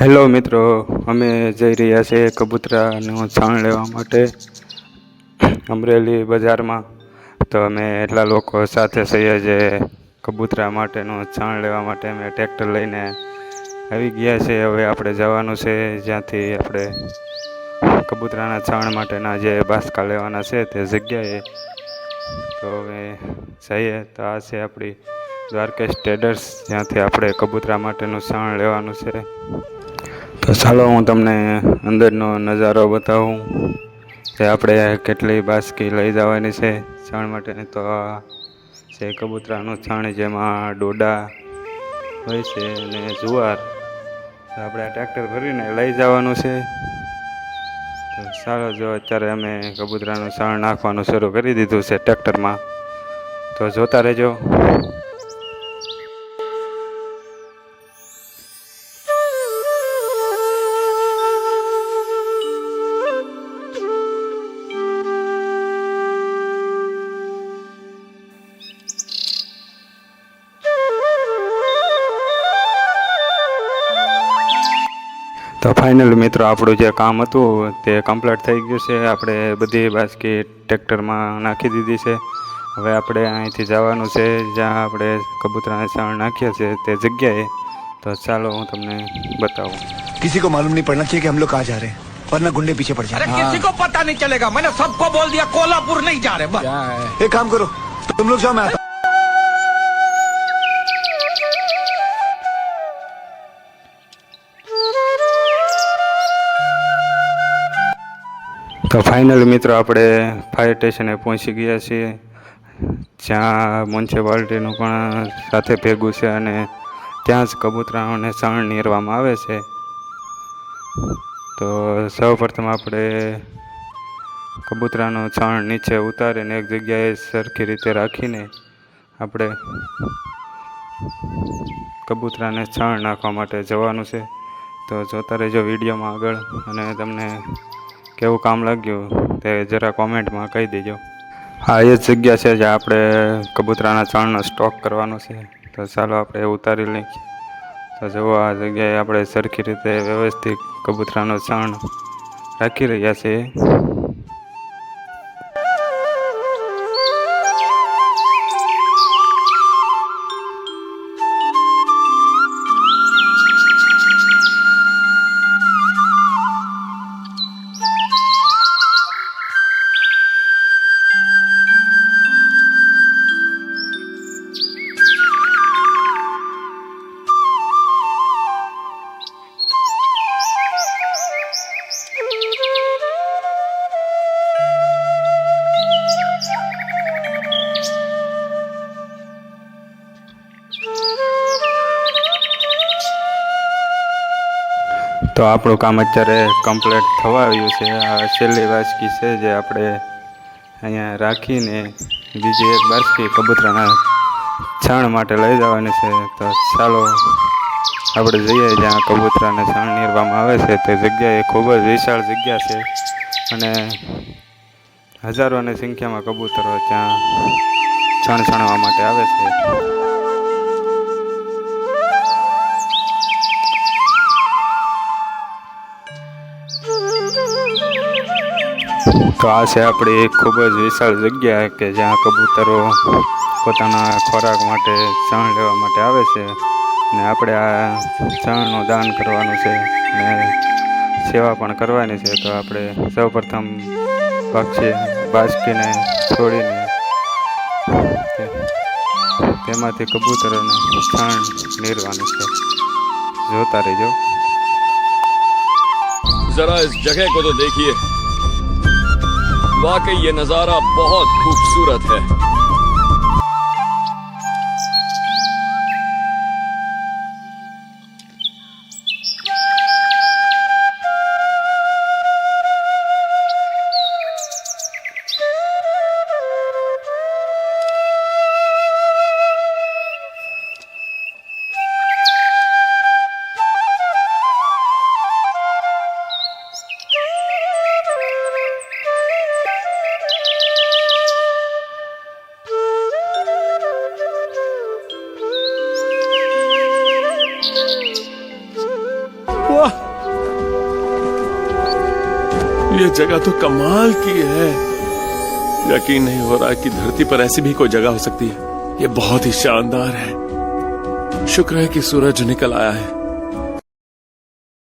Hello મિત્રો, અમે જઈ રહ્યા છીએ કબૂતરાનું છાણ લેવા માટે અમરેલી બજારમાં. તો અમે એટલા લોકો સાથે છીએ જે કબૂતરા માટેનું છાણ લેવા માટે અમે ટ્રેક્ટર લઈને આવી ગયા છે હવે આપણે જવાનું છે જ્યાંથી આપણે કબૂતરાના છાણ માટેના જે બાસકા લેવાના છે તે જગ્યાએ. તો હવે જઈએ. તો આ છે આપણી દ્વારકેશ ટ્રેડર્સ જ્યાંથી આપણે કબૂતરા માટેનું શણ લેવાનું છે. તો ચાલો હું તમને અંદરનો નજારો બતાવું. કે આપણે કેટલી બાસકી લઈ જવાની છે છાણ માટેની. તો આ છે કબૂતરાનું છાણ જેમાં ડોડા હોય છે અને જુવાર આપણે ટ્રેક્ટર ભરીને લઈ જવાનું છે. તો ચાલો જો અત્યારે અમે કબૂતરાનું છાણ નાખવાનું શરૂ કરી દીધું છે ટ્રેક્ટરમાં. તો જોતા રહેજો. તો ફાઇનલ મિત્રો આપણું જે કામ હતું તે કમ્પ્લીટ થઈ ગયું છે આપણે બધી બાસકી ટ્રેક્ટરમાં નાખી દીધી છે હવે આપણે અહીંથી જવાનું છે જ્યાં આપણે કબૂતરાને છાણ નાખ્યા છે તે જગ્યાએ તો ચાલો હું તમને બતાવું किसी को मालूम नहीं पड़ना चाहिए कि हम लोग कहाँ जा रहे हैं वरना गुंडे पीछे पड़ अरे जाए किसी को पता नहीं चलेगा मैंने सबको बोल दिया कोल्हापुर नहीं जा रहे बस एक काम करो तुम लोग जाओ मैं आता તો ફાઇનલ મિત્રો આપણે ફાયર સ્ટેશને પહોંચી ગયા છીએ. જ્યાં મ્યુનિસિપાલિટીનું પણ સાથે ભેગું છે અને ત્યાં જ કબૂતરાઓને છાણ નીરવામાં આવે છે. તો સૌપ્રથમ આપણે કબૂતરાનું છાણ નીચે ઉતારીને એક જગ્યાએ સરખી રીતે રાખીને આપણે કબૂતરાને છાણ નાખવા માટે જવાનું છે. તો જોતા રહેજો વિડીયોમાં આગળ અને તમને કેવું કામ લાગ્યું તે જરા કોમેન્ટમાં કહી દેજો. હા, એ જ જગ્યા છે જ્યાં આપણે કબૂતરાના ચણનો સ્ટોક કરવાનો છે. તો ચાલો આપણે ઉતારી લઈએ. તો જુઓ આ જગ્યાએ આપણે સરખી રીતે વ્યવસ્થિત કબૂતરાનો ચણ રાખી રહ્યા છીએ. તો આપણું કામ અત્યારે કમ્પ્લીટ થવા આવ્યું છે. આ છેલ્લી વાસકી છે જે આપણે અહીંયા રાખીને બીજી એક બાસકી કબૂતરાના છાણ માટે લઈ જવાની છે. તો ચાલો આપણે જઈએ જ્યાં કબૂતરાને છાણ નીરવામાં આવે છે. તે જગ્યાએ ખૂબ જ વિશાળ જગ્યા છે અને હજારોની સંખ્યામાં કબૂતરો ત્યાં છાણ છાણવા માટે આવે છે. તો આ છે આપણી ખૂબ જ વિશાળ જગ્યા કે જ્યાં કબૂતરો પોતાના ખોરાક માટે ચણ લેવા માટે આવે છે. ને આપણે આ ચણનું દાન કરવાનું છે ને સેવા પણ કરવાની છે. તો આપણે સૌપ્રથમ પક્ષી બાસકીને છોડીને તેમાંથી કબૂતરોને છાણ નીરવાનું છે. જોતા રહેજો. जरा इस जगह को तो देखिए वाकई ये नजारा बहुत खूबसूरत है ये जगह तो कमाल की है। यकीन नहीं हो रहा कि धरती पर ऐसी भी कोई जगह हो सकती है। ये बहुत ही शानदार है। शुक्र है कि सूरज निकल आया है।